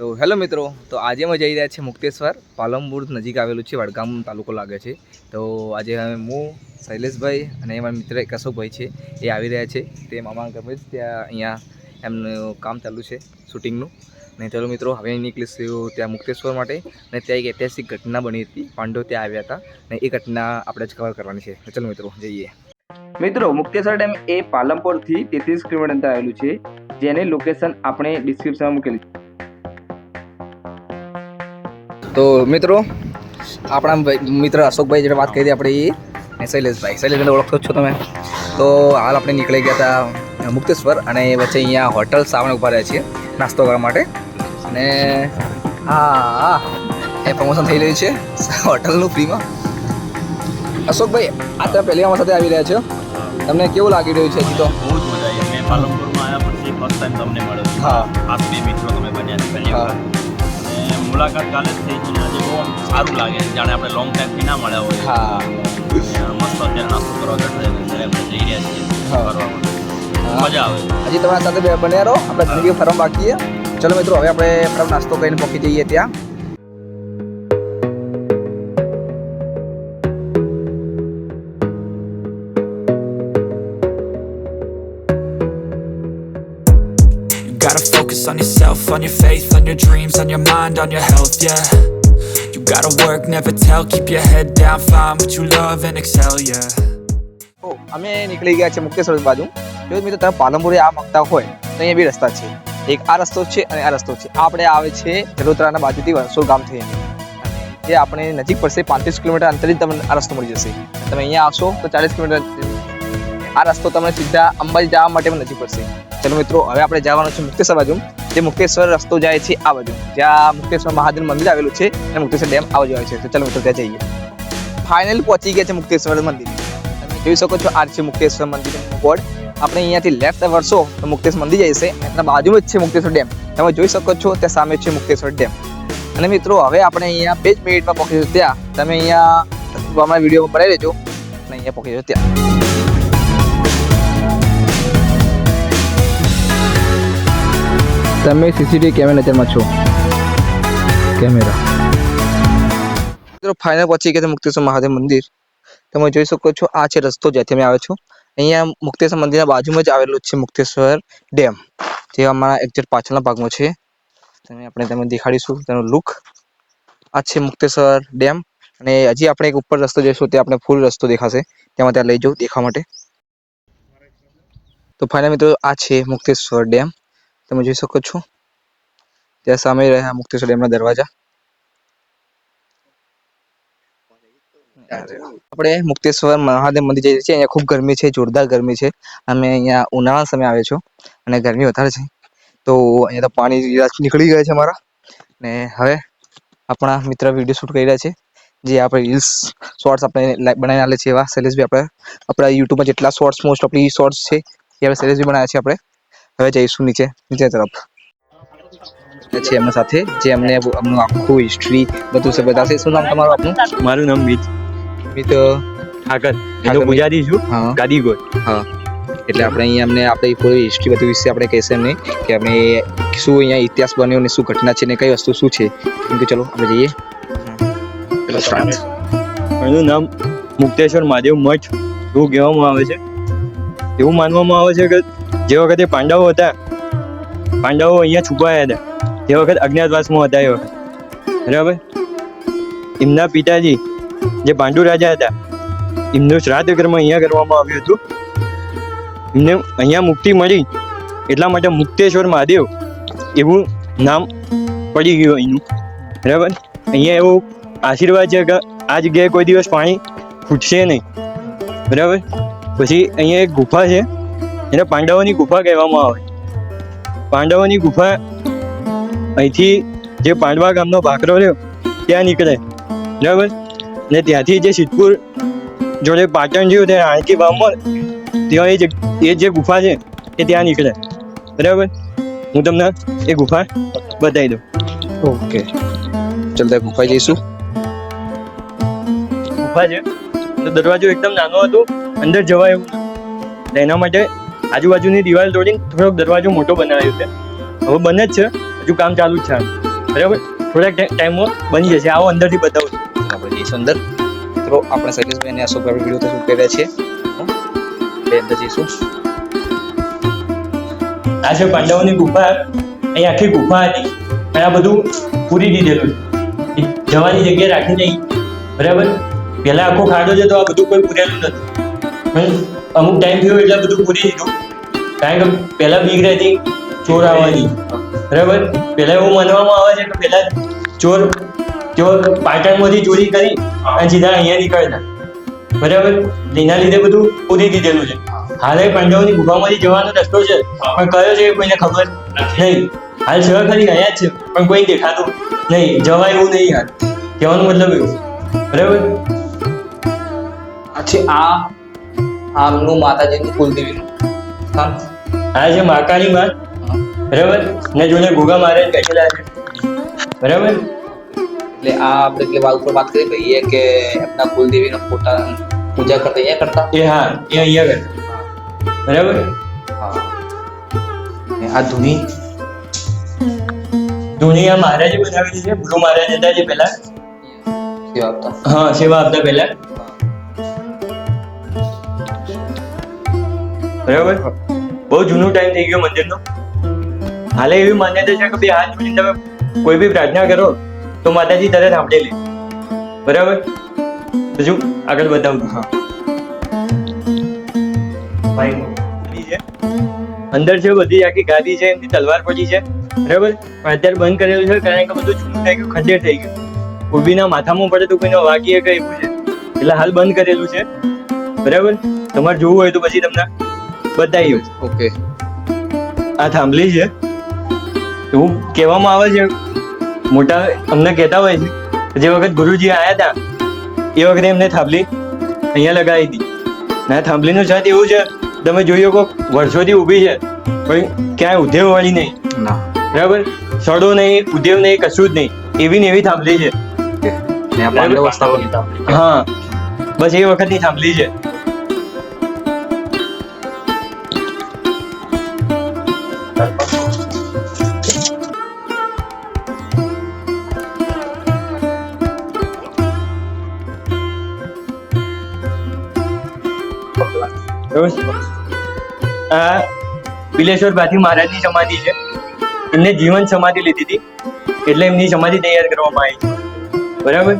તો હેલો મિત્રો, તો આજે અમે જઈ રહ્યા છીએ મુક્તેશ્વર પાલમપુર નજીક આવેલું છે, વડગામ તાલુકો લાગે છે. તો આજે હું, શૈલેષભાઈ અને મારા મિત્ર એક અશોકભાઈ છે, એ આવી રહ્યા છે. તે મામા ગમે ત્યાં અહીંયા એમનું કામ ચાલુ છે, શૂટિંગનું. ને ચાલો મિત્રો, હવે નીકળીશું ત્યાં મુક્તેશ્વર માટે. અને ત્યાં એક ઐતિહાસિક ઘટના બની હતી, પાંડવો ત્યાં આવ્યા હતા. ને એ ઘટના આપણે જ કવર કરવાની છે. ચલો મિત્રો, જઈએ. મિત્રો, મુક્તેશ્વર ડેમ એ પાલમપુરથી તેત્રીસ કિલોમીટર આવેલું છે, જેની લોકેશન આપણે ડિસ્ક્રિપ્શનમાં મૂકેલી તો મિત્રો આપણા મિત્ર અશોકભાઈ જેને વાત કરી હતી આપણે એ અને શૈલેષભાઈ. શૈલેષભાઈને ઓળખતો છો તમે. તો હાલ આપણે નીકળી ગયા હતા મુક્તેશ્વર અને વચ્ચે અહીંયા હોટલ સામે ઊભા રહ્યા છીએ નાસ્તો કરવા માટે. અને હા એ પ્રમોશન થઈ રહ્યું છે હોટલનું ફ્રીમાં. અશોકભાઈ આ તમે પહેલી વાર સાથે આવી રહ્યા છો. તમને કેવું લાગી રહ્યું છે હજી તો? બહુ જ મજા આવી. મેં પાલનપુરમાં આવ્યા પછી ફર્સ્ટ ટાઈમ તમને મળ્યો. હા. ખાસ બે મિત્રો તમે બન્યા પહેલી હા. મુલાકાત કાલે જ થઈ છે. આજે બહુ સારું લાગે જાણે આપણે લોંગ ટાઈમથી ના મળ્યા હોય હા. મસ્ત અત્યારે નાસ્તો કરવા અત્યારે આપણે જઈ રહ્યા છીએ ફરવા મજા આવે. હજી તમારા સાથે બે બન્યા રહો. આપણે જિંદગી ફરવા બાકી છે. ચલો મિત્રો હવે આપણે ફટાફટ નાસ્તો કરીને પહોંચી જઈએ ત્યાં. You gotta focus on yourself, on your faith, your dreams, on your mind, on your health, yeah. You gotta work, never tell, keep your head down, find what you love and excel, yeah. તો અમે નીકળી ગયા છે મુખ્ય મુક્તેશ્વર બાજુ. જો મિત્રો તમે પાલનપુરે આ માંગતા હોય તો અહીંયા બે રસ્તા છે. એક આ રસ્તો છે અને આ રસ્તો છે. આપણે આવે છે જલોત્રાના બાજુથી વણસોલ ગામ થઈને જે આપણે નજીક પડશે પાંત્રીસ કિલોમીટર અંતરે જ તમને આ રસ્તો મળી જશે. તમે અહીંયા આવશો તો ચાલીસ કિલોમીટર આ રસ્તો તમને સીધા અંબાજી જવા માટે પણ નજીક પડશે. ચલો મિત્રો હવે આપણે જવાનું છે મુક્તેશ્વર બાજુ. જે મુક્તેશ્વર રસ્તો જાય છે આ બાજુ. જ્યાં મુક્તેશ્વર મહાદેવ મંદિર આવેલું છે, અને મુક્તેશ્વર ડેમ આ બાજુ આવે છે. તો ચલો મિત્રો ત્યાં જઈએ. ફાઇનલ પહોંચી ગયા છે મુક્તેશ્વર મંદિર. તમે જોઈ શકો છો, આ છે મુક્તેશ્વર મંદિરનું બોર્ડ આપણે અહીંયાથી લેફ્ટ વળશો, તો મુક્તેશ્વર મંદિર જશે એના બાજુમાં જ છે મુક્તેશ્વર ડેમ. તમે જોઈ શકો છો, ત્યાં સામે છે મુક્તેશ્વર ડેમ. અને મિત્રો, હવે આપણે અહીંયા બે જ મિનિટમાં પહોંચીશું ત્યાં. તમે અહીંયા અમારા વિડીયોમાં બનાવી લેજો અને અહીંયા પહોંચી જજો ત્યાં. તમે સીસીટીવી કેમેરા નજરમાં છો. કેમેરા. મિત્રો ફાઇનલ ગયા છે મુક્તેશ્વર મહાદેવ મંદિર. તમે જોઈ શકો છો, આ છે રસ્તો જ્યાંથી અમે આવે છો. અહીંયા મુક્તેશ્વર મંદિરના બાજુમાં જ આવેલું છે મુક્તેશ્વર ડેમ, જે અમારા એક્ઝેક્ટ પાછળના ભાગમાં છે. તમે આપણે તમને દેખાડીશું, તેનો લુક આ છે મુક્તેશ્વર ડેમ અને હજી આપણે એક ઉપર રસ્તો જઈશું, ત્યાં આપણે ફૂલ રસ્તો દેખાશે. તેમાં ત્યાં લઈ જાઉં દેખવા માટે. તો ફાઇનલ મિત્રો, આ છે મુક્તેશ્વર ડેમ. તમે જોઈ શકો છો. ત્યાં સામે રહ્યા મુક્તેશ્વર ડેમના દરવાજા. આપણે મુક્તેશ્વર મહાદેવ મંદિર જઈએ છીએ અહીંયા ખૂબ ગરમી છે, જોરદાર ગરમી છે. અમે અહીંયા ઉનાળા સમય આવે છો અને ગરમી વધારે છે. તો અહીંયા તો પાણી નીકળી ગયા છે અમારા. ને હવે આપણા મિત્ર વીડિયો શૂટ કરી રહ્યા છે. જે આપણે રીલ્સ શોર્ટ્સ આપણે બનાવીને આલે છે એવા. શૈલેષભાઈ આપણે, આપણા યુટ્યુબમાં જેટલા શોર્ટ્સ મોસ્ટ ઓફલી શોર્ટ્સ છે, એ આપણે શૈલેષભાઈ બનાવ્યા છે આપણે. હવે જઈશું નીચે નીચે તરફ. છે એમના સાથે જે અમને એમનું આખું હિસ્ટ્રી બધું છે બતાવશે. શું નામ તમારું આપનું? મારું નામ મિત. મિત ઠાકર. હું પૂજારી છું. હા. ગાદીગોળ હા. એટલે આપણે અહીંયા અમને આપણે પૂરી હિસ્ટ્રી બધું વિશે આપણે કહેશે એમને કે આપણે શું અહીંયા ઇતિહાસ બન્યો ને શું ઘટના છે ને કઈ વસ્તુ શું છે. કેમ કે ચલો આપણે જઈએ. એનું નામ મુક્તેશ્વર મહાદેવ મઠ એવું કહેવામાં આવે છે. એવું માનવામાં આવે છે કે જે વખતે પાંડવો હતા, પાંડવો અહીંયા છુપાયા હતા. તે વખત અજ્ઞાતવાસમાં હતા એ વખત. બરાબર? એમના પિતાજી જે પાંડુ રાજા હતા, એમનું શ્રાદ્ધ કર્મ અહીંયા કરવામાં આવ્યું હતું. એમને અહીંયા મુક્તિ મળી. એટલા માટે મુક્તેશ્વર મહાદેવ એવું નામ પડી ગયું અહીંનું. બરાબર? અહીંયા એવો આશીર્વાદ છે કે આ જગ્યાએ કોઈ દિવસ પાણી ફૂટશે નહીં. બરાબર? પછી અહીંયા એક ગુફા છે. એને પાંડવોની ગુફા કહેવામાં આવે. પાંડવોની ગુફા અહીંથી જે પાંડવા ગામનો ભાખરો રહ્યો ત્યાં નીકળે. બરાબર? ને ત્યાંથી જે સિદ્ધપુર જોડે પાટણ જેવું ત્યાં આણકી ગામમાં ત્યાં એ જે એ જે ગુફા છે એ ત્યાં નીકળે. બરાબર? હું તમને એ ગુફા બતાવી દઉં. ઓકે. ચલ ત્યાં ગુફાઈ જઈશું. ગુફા છે. તો દરવાજો એકદમ નાનો હતો અંદર જવાય એવું. એના માટે આજુબાજુની દિવાલ તોડીને થોડોક દરવાજો મોટો બનાવ્યો છે. હવે બને જ છે હજુ કામ ચાલુ જ છે બરાબર? થોડાક ટાઈમમાં બની જશે. આવો અંદરથી બતાવું આપણે જઈશું અંદર. મિત્રો આપણે સતીશભાઈ અને અશોકભાઈ વીડિયો તો શૂટ કર્યા છે. અંદર જઈશું. આ છે પાંડવોની ગુફા અહીં આખી ગુફા હતી. અને આ બધું પૂરી દીધેલું જવાની જગ્યા રાખી નહીં. બરાબર? પહેલા આખો ખાડો છે તો આ બધું કોઈ પૂરેલું નથી. અમુક ટાઈમ થયો એટલે બધું પૂરી દીધું કારણ કે પહેલાં બીક રહેતી, ચોર આવવાની. બરાબર? પહેલાં એવું માનવામાં આવે છે કે પહેલા ચોર તેઓ પાટણમાંથી ચોરી કરી અને સીધા અહીંયા નીકળતા બરાબર? એના લીધે બધું પૂરી દીધેલું છે. હાલે પાંડવોની ગુફામાંથી જવાનો રસ્તો છે, પણ કયો છે એ કોઈને ખબર નહીં. હાલ છે ખરી ગયા જ છે, પણ કોઈ દેખાતું નહીં. જવાય એવું નહીં હાલ કહેવાનો મતલબ એવું બરાબર? આ આ આમનું માતાજીનું કુલદેવીનું સ્થાન આ છે માકાની માં બરાબર? ને જોડે ગોગા મહારાજ બેઠેલા છે. બરાબર? એટલે આ આપણે કે વાત ઉપર વાત કરી ભાઈએ કે એમના કુલદેવીનો ફોટા પૂજા કરતા અહીંયા કરતા? એ હા એ અહીંયા કરતા બરાબર? હા. ને આ ધૂની? ધોની આ મહારાજે બનાવેલી છે. ગુરુ મહારાજ હતા જે પહેલા. સેવા આપતા. હા સેવા આપતા પહેલા. બરાબર? બહુ જૂનો ટાઈમ થઈ ગયો મંદિરનો. હાલે એવી માન્યતા છે કે બે હાથ જોડીને તમે કોઈ બી પ્રાર્થના કરો તો માતાજી તરત સાંભળે લે. બરાબર? બીજું આગળ બતાવું હા. ભાઈ અંદર છે બધી આખી ગાદી છે, એમની તલવાર પડી છે. બરાબર? પણ અત્યારે બંધ કરેલું છે કારણ કે બધું જૂનું થઈ ગયું ખંડેર થઈ ગયું. કોબીના માથામાં પડે તો કોઈને વાગીએ કઈ છે. એટલે હાલ બંધ કરેલું છે. બરાબર? તમારે જોવું હોય તો પછી તમને બતાવીએ ઓકે. આ થાંભલી છે. એવું કહેવામાં આવે છે. મોટા અમને કહેતા હોય છે જે વખત ગુરુજી આવ્યા હતા એ વખતે એમને થાંભલી અહીંયા લગાવી હતી. ના થાંભલીનું છત એવું છે તમે જોઈ શકો વર્ષોથી ઊભી છે. પણ ક્યાંય ઉધેવ વાળી નહીં. ના. બરાબર? સડો નહીં ઉધેવ નહીં કશું જ નહીં. એવી ને એવી થાંભલી છે. હા. બસ એ વખતની થાંભલી છે. આ બિલેશ્વર ભાથી મહારાજની સમાધિ છે. એમને જીવન સમાધિ લીધી હતી. એટલે એમની સમાધિ તૈયાર કરવામાં આવી બરાબર?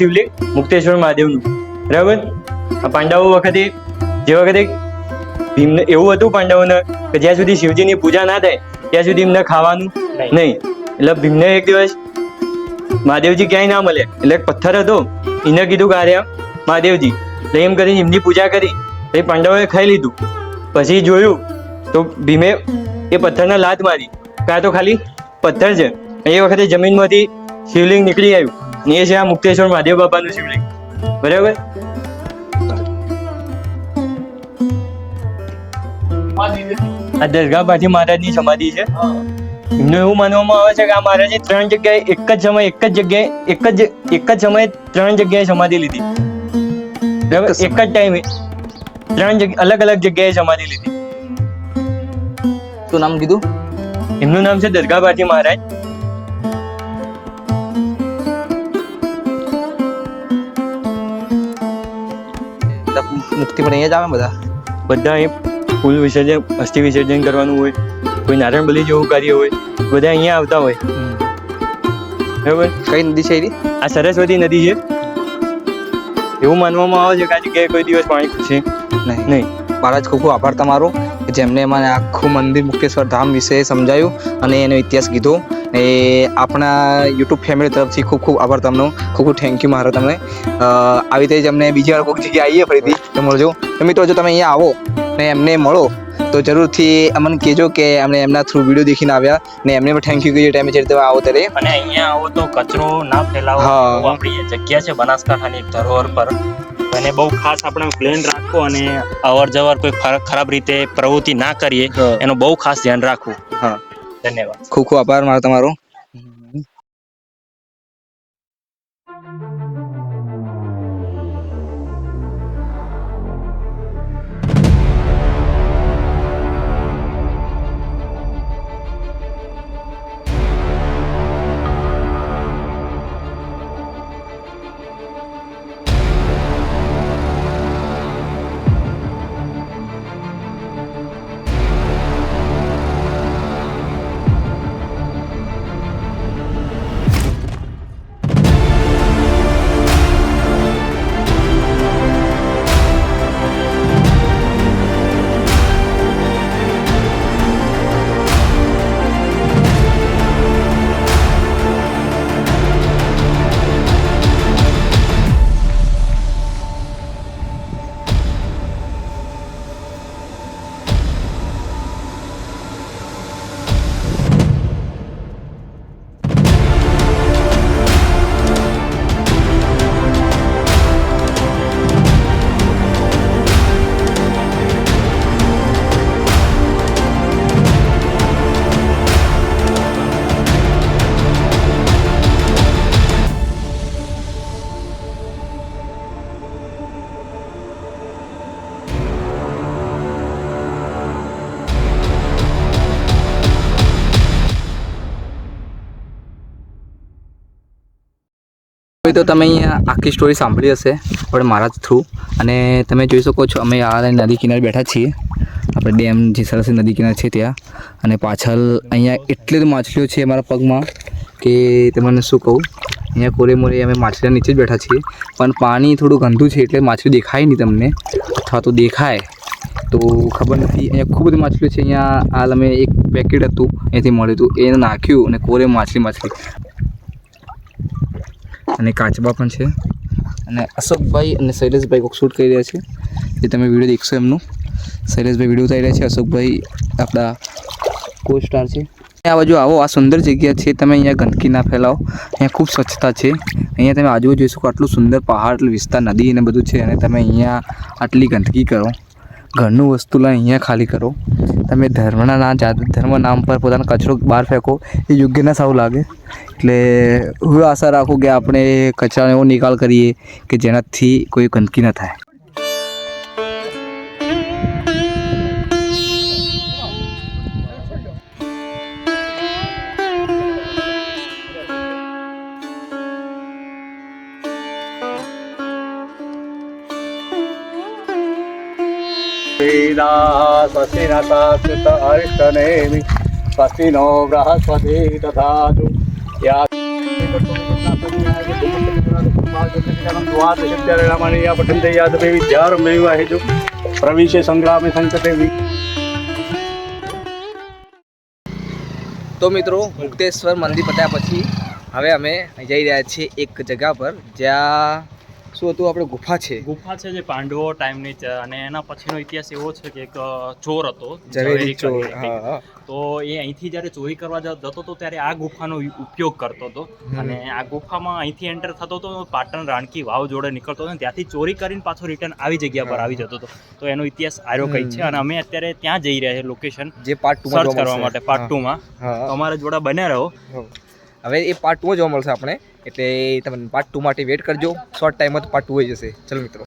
શિવલિંગ મુક્તેશ્વર મહાદેવનું. બરાબર? આ પાંડવો વખતે જે વખતે ભીમને એવું હતું પાંડવોને કે જ્યાં સુધી શિવજીની પૂજા ના થાય ત્યાં સુધી એમને ખાવાનું નહીં. એટલે ભીમને એક દિવસ મહાદેવજી ક્યાંય ના મળે. એટલે પથ્થર હતો. એને કીધું કે આર્યા મહાદેવજી એટલે એમ કરીને પૂજા કરી પછી પાંડવોએ ખાઈ લીધું. પછી જોયું તો ભીમે એ પથ્થરને લાત મારી. કાં તો ખાલી પથ્થર છે. એ વખતે જમીનમાંથી શિવલિંગ નીકળી આવ્યું. એ છે આ મુક્તેશ્વર મહાદેવ બાપાનું શિવલિંગ. બરાબર? આ દરગાહ પાછી મહારાજની સમાધિ છે. એમનું એવું માનવામાં આવે છે કે આ મહારાજે ત્રણ જગ્યાએ એક જ સમયે એક જ જગ્યાએ એક જ એક જ સમયે ત્રણ જગ્યાએ સમાધિ લીધી. એક જ ટાઈમે ત્રણ જગ્યા અલગ અલગ જગ્યાએ સમાધિ લીધી શું નામ કીધું એમનું નામ છે દરગાહ પાટી મહારાજ બધા મુક્તિ પણ અહીંયા જ આવે બધા બધા અહીં ફૂલ વિસર્જન અસ્થિ વિસર્જન કરવાનું હોય કોઈ નારાયણ બલી જેવું કાર્ય હોય બધા અહીંયા આવતા હોય બરાબર કઈ નદી છે એની આ સરસ્વતી નદી છે એવું માનવામાં આવે છે કે આ જગ્યાએ કોઈ દિવસ પાણી ખૂટશે? નહીં નહીં. મહારાજ, ખૂબ ખૂબ આભાર તમારો કે જેમને મને આખું મંદિર મુક્તેશ્વર ધામ વિશે સમજાયું અને એનો ઇતિહાસ કીધો. એ આપણા યુટ્યુબ ફેમિલી તરફથી ખૂબ ખૂબ આભાર તમને. ખૂબ ખૂબ થેન્ક યુ મારો તમને. આવી રીતે જ અમને બીજી વાર કોઈક જગ્યાએ આવીએ ફરીથી. તો મળજો. તો મિત્રો, જો તમે અહીંયા આવો ને એમને મળો તો જરૂરથી અમને કહેજો કે અમને એમના થ્રુ વીડિયો દેખીને આવ્યા ને એમને પણ થેન્ક યુ કહીએ ટાઈમે જે રીતે આવો ત્યારે. અને અહીંયા આવો તો કચરો ના ફેલાવો આપણી જગ્યા છે બનાસકાંઠાની એક ધરોહર પર. અને બહુ ખાસ આપણે પ્લેન રાખો અને અવર જવર કોઈ ખરાબ રીતે પ્રવૃત્તિ ના કરીએ એનું બહુ ખાસ ધ્યાન રાખવું. હા. ધન્યવાદ. ખૂબ ખૂબ આભાર મારો તમારો. તો તમે આખી સ્ટોરી સાંભળી હશે આપણે મારા જ થ્રુ અને તમે જોઈ શકો છો, અમે આ નદી કિનારે બેઠા છીએ. આપણે ડેમ જે સરસ નદી કિનારે છે ત્યાં. અને પાછળ અહીંયા એટલી જ માછલીઓ છે અમારા પગમાં કે તમને શું કહું? અહીંયા કોરે મોરે અમે માછલીના નીચે જ બેઠા છીએ. પણ પાણી થોડું ગંદુ છે એટલે માછલી દેખાય નહીં તમને. અથવા તો દેખાય. તો ખબર નથી, અહીંયા ખૂબ બધી માછલીઓ છે. અહીંયા હાલ અમે એક પેકેટ હતું, અહીંયાથી મળ્યું હતું. એને નાખ્યું અને કોરે માછલી માછલી. અને કાચબા પણ છે. અને અશોકભાઈ અને શૈલેષભાઈ કોઈક શૂટ કરી રહ્યા છે. એ તમે વીડિયો દેખશો એમનું. શૈલેષભાઈ વીડિયો ઉતારી રહ્યા છે. અશોકભાઈ આપણા કો સ્ટાર છે આ બાજુ આવો, આ સુંદર જગ્યા છે. તમે અહીંયા ગંદકી ના ફેલાવો. અહીંયા ખૂબ સ્વચ્છતા છે. અહીંયા તમે આજુબાજુ જોઈ શકો આટલું સુંદર પહાડ વિસ્તાર, નદી અને બધું છે. અને તમે અહીંયા આટલી ગંદકી કરો. ઘરનું વસ્તુ લઈને અહીંયા ખાલી કરો. તમે ધર્મના ના જાત, ધર્મ નામ પર પોતાનો કચરો બહાર ફેંકો, એ યોગ્ય ના સારું લાગે. એટલે હું આશા રાખું કે આપણે કચરાનો એવો નિકાલ કરીએ કે જેનાથી કોઈ ગંદકી ન થાય. સચ્ચિદા સ્વસ્તિનતાચ્યુત અરિષ્ટનેમિ સ્વસ્તિનો બૃહસ્પતિ તથાતુ દ્વાદશત્યારણામણીયા તો મિત્રો, મુક્તેશ્વર મંદિર પત્યા પછી હવે અમે જઈ રહ્યા છીએ એક જગ્યા પર જ્યાં શું હતું? આપણે ગુફા છે. ગુફા છે જે પાંડવો ટાઈમની છે અને એના પછીનો ઇતિહાસ એવો છે કે એક ચોર હતો. ઝવેરી ચોર તો એ અહીંથી જ્યારે ચોરી કરવા જતો હતો ત્યારે આ ગુફાનો ઉપયોગ કરતો હતો. અને આ ગુફામાં અહીંથી એન્ટર થતો હતો પાટણ રાણકી વાવ જોડે નીકળતો હતો ત્યાંથી ચોરી કરીને પાછો રિટર્ન આવી જગ્યા પર આવી જતો હતો. તો એનો ઇતિહાસ આર્યો કંઈક છે. અને અમે અત્યારે ત્યાં જઈ રહ્યા છે લોકેશન જે પાર્ટ ટુ સર્ચ કરવા માટે પાર્ટ ટુમાં માં. અમારા જોડે બન્યા રહો. હવે એ પાર્ટ ટુ જોવા મળશે આપણે. એટલે તમે પાર્ટ ટુ માટે વેટ કરજો. શોર્ટ ટાઈમમાં તો પાર્ટ ટુ જશે. ચલો મિત્રો.